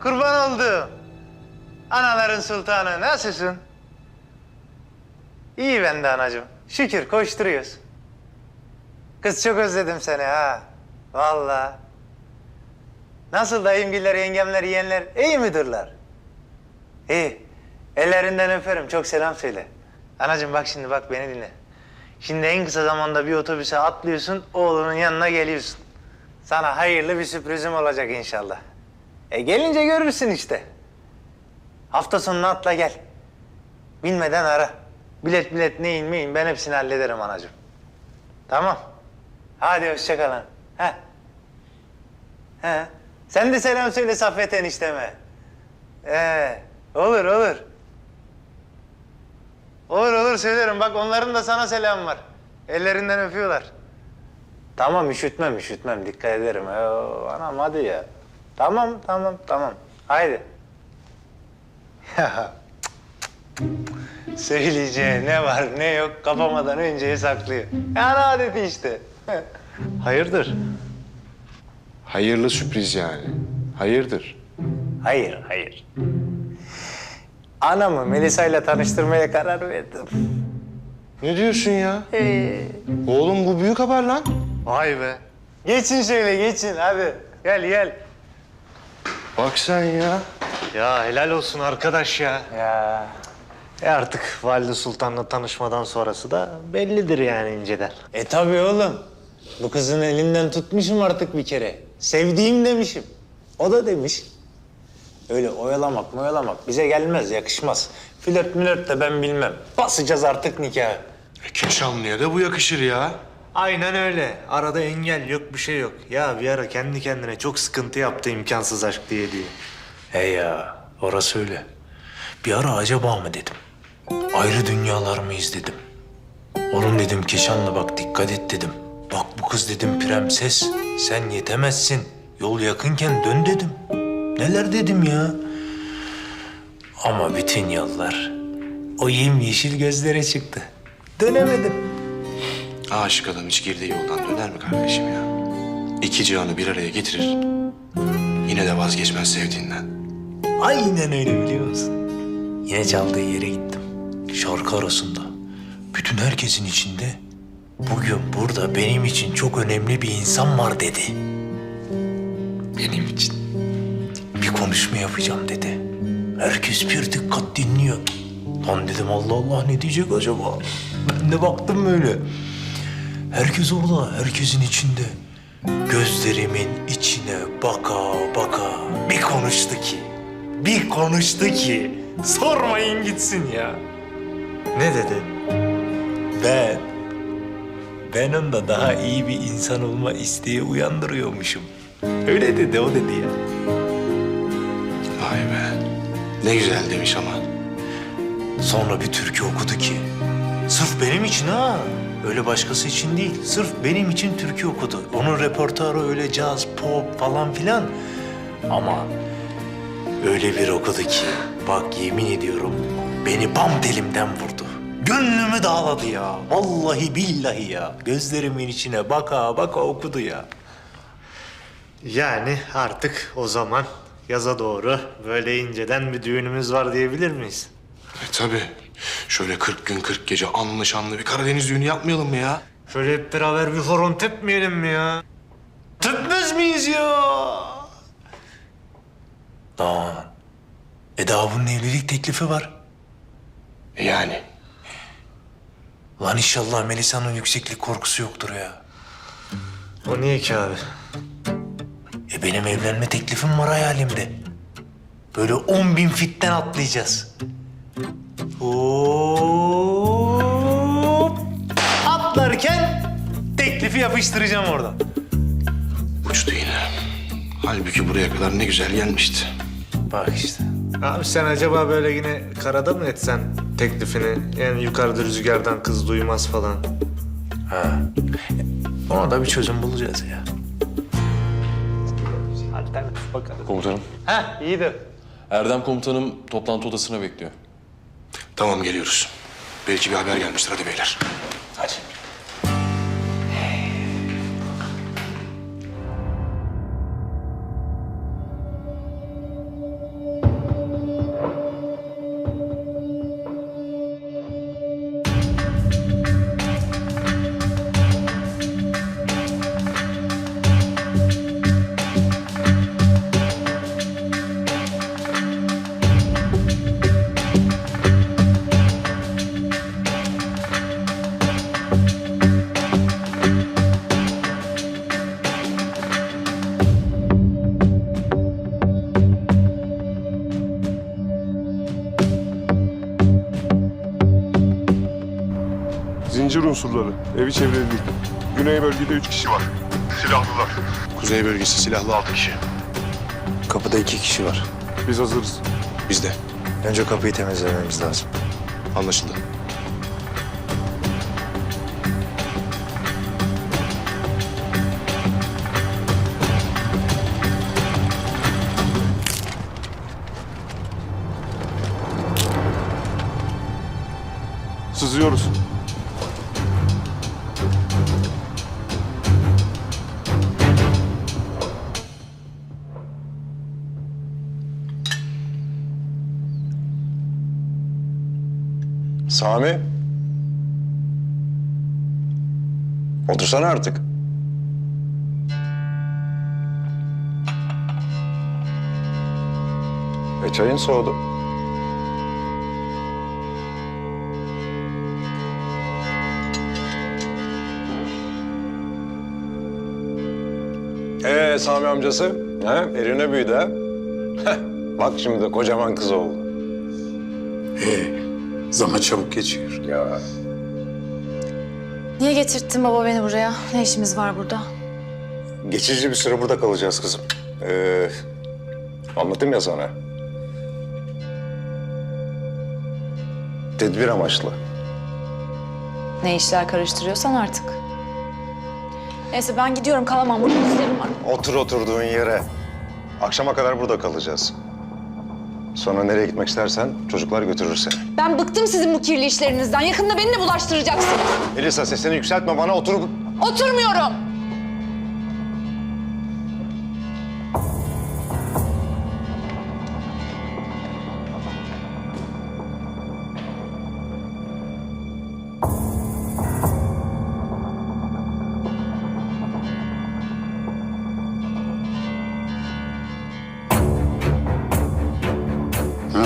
kurban oldum. Anaların sultanı, nasılsın? İyi ben de anacığım. Şükür koşturuyoruz. Kız çok özledim seni ha. Vallahi. Nasıl dayımgiller, yengemler, yeğenler iyi midirler? İyi. Ellerinden öperim. Çok selam söyle. Anacığım bak şimdi bak beni dinle. Şimdi en kısa zamanda bir otobüse atlıyorsun, oğlunun yanına geliyorsun. Sana hayırlı bir sürprizim olacak inşallah. E gelince görürsün işte. Hafta sonuna atla gel. Bilmeden ara. Bilet bilet neyin meyin ben hepsini hallederim anacığım. Tamam. Hadi hoşça kalın. He. He. Sen de selam söyle Saffet enişteme. Ee, olur olur. Olur olur söylerim. Bak onların da sana selam var. Ellerinden öpüyorlar. Tamam üşütmem üşütmem. Dikkat ederim. Oo, anam hadi ya. Tamam tamam tamam. Haydi. Söyleyeceği ne var ne yok kapamadan önceye saklıyor. Yani adeti işte. Hayırdır? Hayırlı sürpriz yani. Hayırdır? Hayır, hayır. Anamı Melisa'yla tanıştırmaya karar verdim. Ne diyorsun ya? Ee, Oğlum bu büyük haber lan. vay be. Geçin şöyle geçin hadi. Gel gel. Bak sen ya. Ya helal olsun arkadaş ya. Ya E artık Valide Sultan'la tanışmadan sonrası da bellidir yani inceden. E tabii oğlum. Bu kızın elinden tutmuşum artık bir kere. Sevdiğim demişim. O da demiş. Öyle oyalamak oyalamak bize gelmez, yakışmaz. Flört mülört de ben bilmem. Basacağız artık nikahı. E, Keşanlı'ya da bu yakışır ya. Aynen öyle. Arada engel yok bir şey yok. Ya bir ara kendi kendine çok sıkıntı yaptı imkansız aşk diye diye. He ya, orası öyle. Bir ara acaba mı dedim. Ayrı dünyalar mıyız dedim. Oğlum dedim Keşan'la bak dikkat et dedim. Bak bu kız dedim prenses. Sen yetemezsin. Yol yakınken dön dedim. Neler dedim ya. Ama bütün yollar o yemyeşil gözlere çıktı. Dönemedim. Aşık adam hiç girdiği yoldan döner mi kardeşim ya? İki cihanı bir araya getirir. Yine de vazgeçmez sevdiğinden. Aynen öyle biliyor musun? Yine çaldığı yere gittim. Şarkı arasında. Bütün herkesin içinde bugün burada benim için çok önemli bir insan var dedi. Benim için. Bir konuşma yapacağım dedi. Herkes bir dikkat dinliyor. Lan dedim Allah Allah ne diyecek acaba? Ben de baktım böyle. Herkes orada, herkesin içinde. Gözlerimin içine baka baka bir konuştu ki. Bir konuştu ki. Sormayın gitsin ya. Ne dedi? Ben, ben onda daha iyi bir insan olma isteği uyandırıyormuşum. Öyle dedi, o dedi ya. Vay be. Ne güzel demiş ama. Sonra bir türkü okudu ki. Sırf benim için ha. Öyle başkası için değil. Sırf benim için türkü okudu. Onun repertuarı öyle caz, pop falan filan. Ama öyle bir okudu ki bak yemin ediyorum beni bam telimden vurdu. Gönlümü dağladı ya. Vallahi billahi ya. Gözlerimin içine baka baka okudu ya. Yani artık o zaman yaza doğru böyle inceden bir düğünümüz var diyebilir miyiz? E tabii. Şöyle 40 gün 40 gece anlı şanlı bir Karadeniz düğünü yapmayalım mı ya? Şöyle hep beraber bir horon tepmeyelim mi ya? Tepmez miyiz ya? Lan. E daha bunun evlilik teklifi var. E yani. Lan inşallah Melisa'nın yükseklik korkusu yoktur ya. O niye ki abi? E benim evlenme teklifim var hayalimde. Böyle on bin fitten atlayacağız. Hop! Atlarken teklifi yapıştıracağım oradan. Uçtu yine. Halbuki buraya kadar ne güzel gelmişti. Bak işte. Abi sen acaba böyle yine karada mı etsen teklifini? Yani yukarıda rüzgardan kız duymaz falan. Ha. Ona da bir çözüm bulacağız ya. Alternatif bakalım. Komutanım, Ha iyi de. Erdem komutanım toplantı odasına bekliyor. Tamam geliyoruz. Belki bir haber gelmiştir hadi beyler. Hadi. Evi çevreledik. Güney bölgede üç kişi var. Silahlılar. Kuzey bölgesi silahlı altı kişi. Kapıda iki kişi var. Biz hazırız. Bizde. Önce kapıyı temizlememiz lazım. Anlaşıldı. Sami. Otursana artık. E çayın soğudu. Ee Sami amcası, ha? Eline büyüdü ha? Bak şimdi de kocaman kız oldu. Zaman çabuk geçiyor. Ya Niye getirttin baba beni buraya? Ne işimiz var burada? Geçici bir süre burada kalacağız kızım. Ee, anlatayım ya sana. Tedbir amaçlı. Ne işler karıştırıyorsan artık. Neyse ben gidiyorum kalamam burada işlerim var. Otur oturduğun yere. Akşama kadar burada kalacağız. Sonra nereye gitmek istersen çocuklar götürür seni. Ben bıktım sizin bu kirli işlerinizden. Yakında beni de bulaştıracaksınız. Elisa sesini yükseltme bana oturup... Oturmuyorum.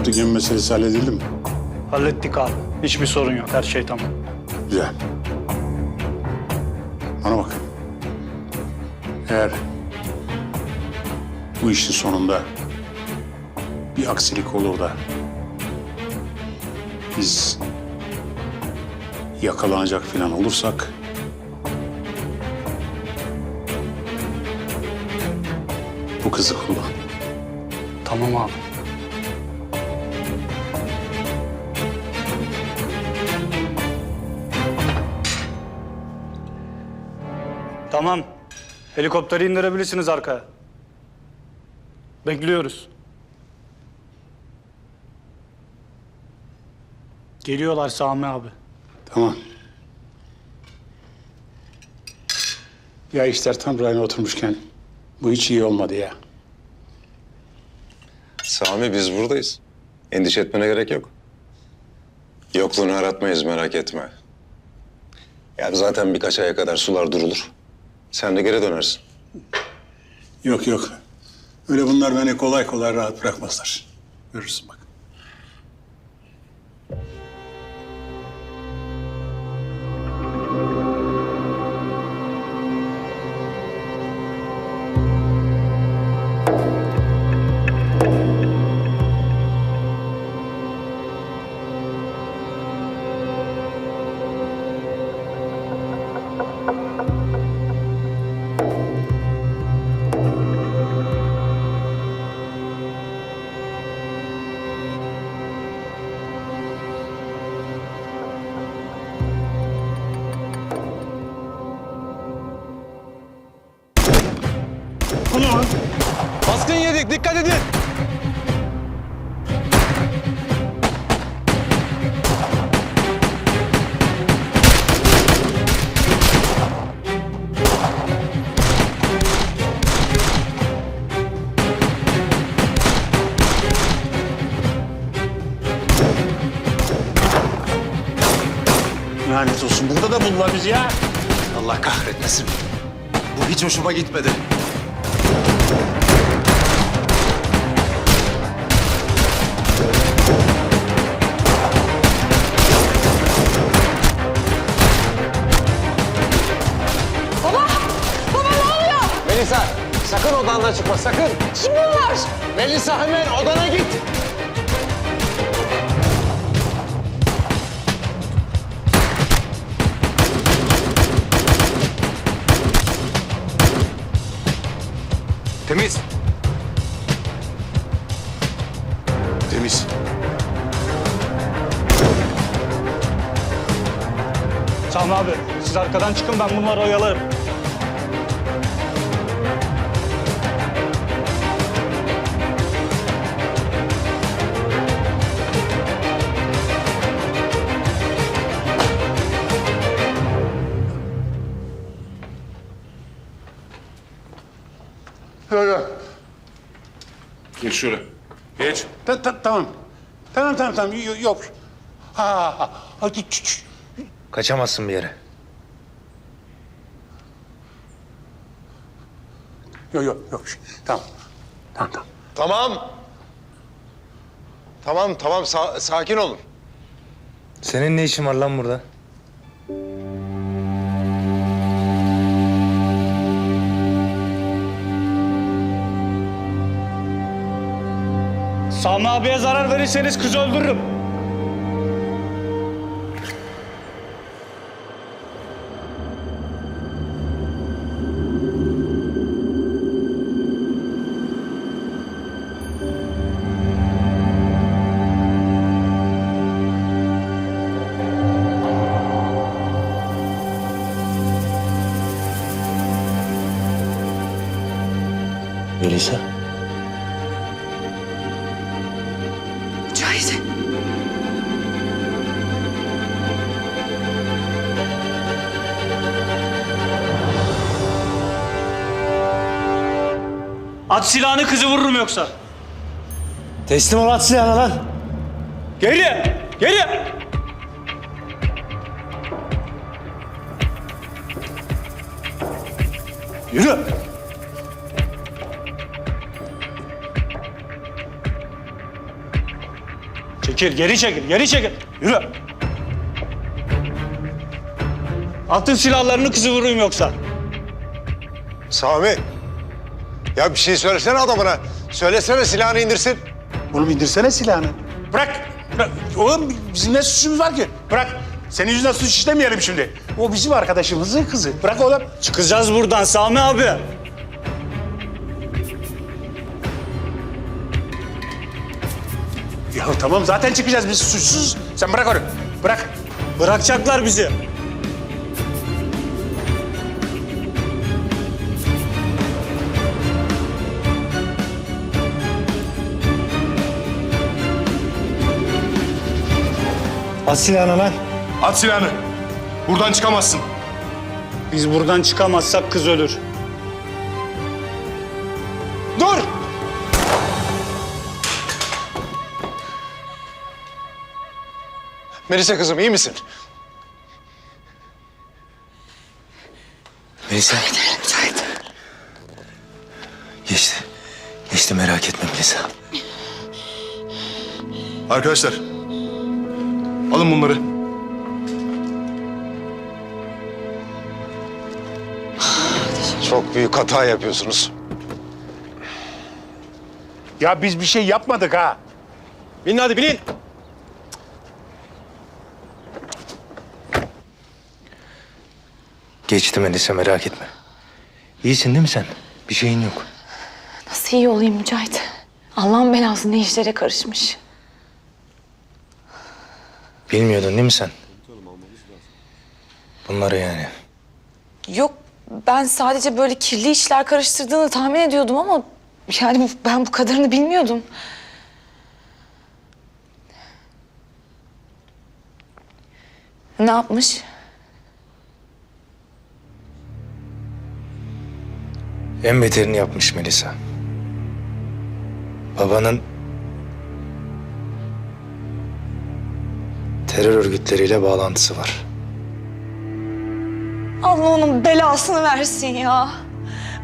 Ne yaptık gemi meselesi halledildi mi? Hallettik abi. Hiçbir sorun yok. Her şey tamam. Güzel. Bana bak. Eğer bu işin sonunda bir aksilik olur da biz yakalanacak falan olursak bu kızı kullan. Tamam abi. Tamam. Helikopteri indirebilirsiniz arkaya. Bekliyoruz. Geliyorlar Sami abi. Tamam. Ya işler tam rayına oturmuşken bu hiç iyi olmadı ya. Sami biz buradayız. Endişe etmene gerek yok. Yokluğunu aratmayız merak etme. Yani zaten birkaç aya kadar sular durulur. Sen de geri dönersin. Yok yok. Öyle bunlar beni kolay kolay rahat bırakmazlar. Görürsün bak. Lanet olsun burada da buldular bizi ya. Allah kahretmesin. Bu hiç hoşuma gitmedi. Baba! Baba ne oluyor? Melisa sakın odandan çıkma sakın. Kim bunlar? Melisa hemen odana git. Temiz. Temiz. Sami abi siz arkadan çıkın ben bunları oyalarım. Yok yok. Geç şöyle. Geç. Ta- ta- tamam. Tamam tamam tamam. Yo- Yok. Ha ha ha. Hadi ç- ç- Kaçamazsın bir yere. Yok yok yok. Tamam. Tamam tamam. Tamam. Tamam tamam sa- sakin olun. Senin ne işin var lan burada? Sami abiye zarar verirseniz kızı öldürürüm. Melisa. At silahını kızı vururum yoksa. Teslim ol at silahını lan. Geri! Geri! Yürü! Çekil, geri çekil, geri çekil. Yürü! Atın silahlarını kızı vurayım yoksa. Sami. Ya bir şey söylesene adamına. Söylesene silahını indirsin. Oğlum indirsene silahını. Bırak. Bırak. Oğlum bizim ne suçumuz var ki? Bırak. Senin yüzünden suç işlemeyelim şimdi. O bizim arkadaşımızın kızı. Bırak oğlum. Çıkacağız buradan Sami abi. Ya tamam zaten çıkacağız biz suçsuz. Sen bırak onu. Bırak. Bırakacaklar bizi. At silahını lan. At silahını. Buradan çıkamazsın. Biz buradan çıkamazsak kız ölür. Dur! Melisa kızım iyi misin? Melisa. Geçti. Geçti merak etme Melisa. Arkadaşlar. Alın bunları. Çok büyük hata yapıyorsunuz. Ya biz bir şey yapmadık ha. Binin hadi binin. Geçti Melisa merak etme. İyisin değil mi sen? Bir şeyin yok. Nasıl iyi olayım Mücahit? Allah'ın belası ne işlere karışmış. Bilmiyordun değil mi sen? Bunları yani. Yok ben sadece böyle kirli işler karıştırdığını tahmin ediyordum ama yani bu- ben bu kadarını bilmiyordum. Ne yapmış? En beterini yapmış Melisa. Babanın terör örgütleriyle bağlantısı var. Allah onun belasını versin ya.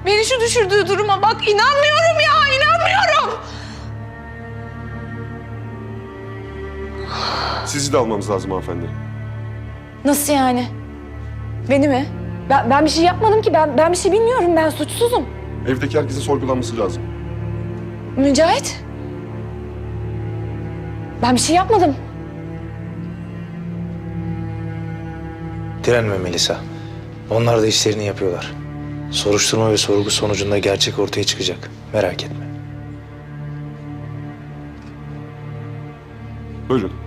Beni şu düşürdüğü duruma bak inanmıyorum ya inanmıyorum. Sizi de almamız lazım hanımefendi. Nasıl yani? Beni mi? Ben, ben bir şey yapmadım ki ben ben bir şey bilmiyorum ben suçsuzum. Evdeki herkesin sorgulanması lazım. Mücahit. Ben bir şey yapmadım. Direnme Melisa. Onlar da işlerini yapıyorlar. Soruşturma ve sorgu sonucunda gerçek ortaya çıkacak. Merak etme. Buyurun.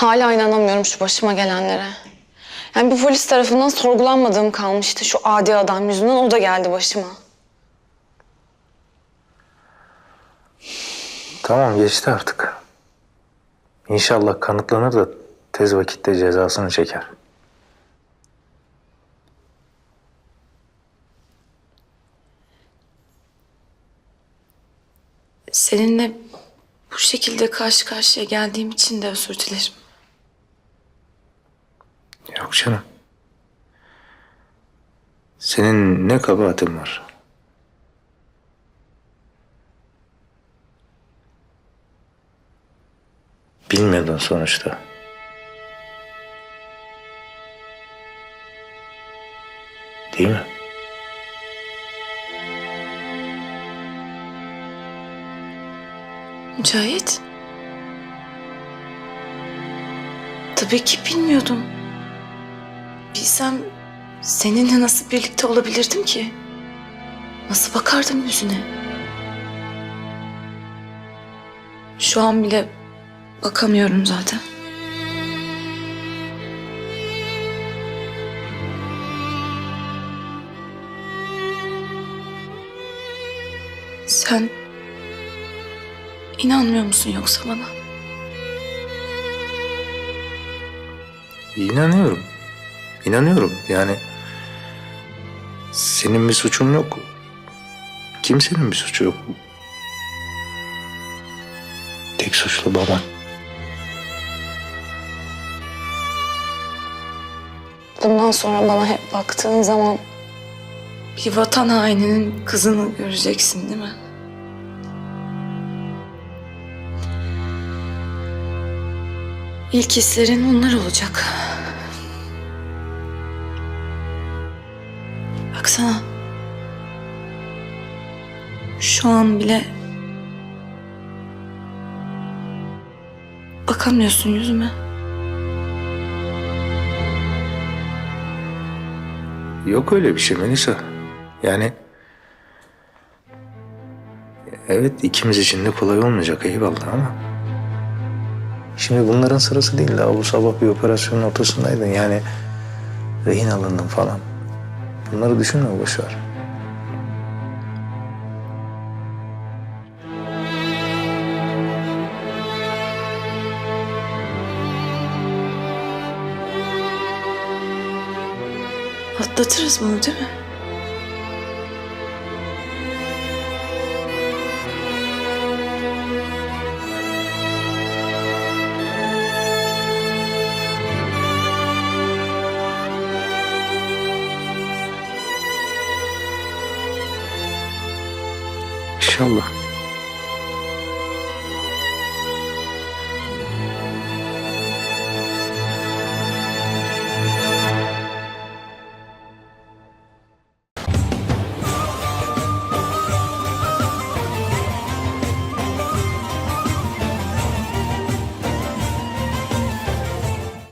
Hala inanamıyorum şu başıma gelenlere. Yani bir polis tarafından sorgulanmadığım kalmıştı. Şu adi adam yüzünden o da geldi başıma. Tamam geçti artık. İnşallah kanıtlanır da tez vakitte cezasını çeker. Seninle bu şekilde karşı karşıya geldiğim için de özür dilerim. Yok. Senin ne kabahatin var? Bilmiyordun sonuçta. Değil mi? Mücahit. Tabii ki bilmiyordum. Bilsem seninle nasıl birlikte olabilirdim ki? Nasıl bakardım yüzüne? Şu an bile bakamıyorum zaten. Sen inanmıyor musun yoksa bana? İnanıyorum. İnanıyorum. Yani senin bir suçun yok. Kimsenin bir suçu yok. Tek suçlu baban. Bundan sonra bana hep baktığın zaman bir vatan haininin kızını göreceksin değil mi? İlk hislerin onlar olacak. Baksana. Şu an bile bakamıyorsun yüzüme. Yok öyle bir şey Melisa. Yani evet ikimiz için de kolay olmayacak eyvallah ama şimdi bunların sırası değil daha bu sabah bir operasyonun ortasındaydın yani rehin alındın falan. Bunları düşünme boş ver. Atlatırız bunu değil mi? İnşallah.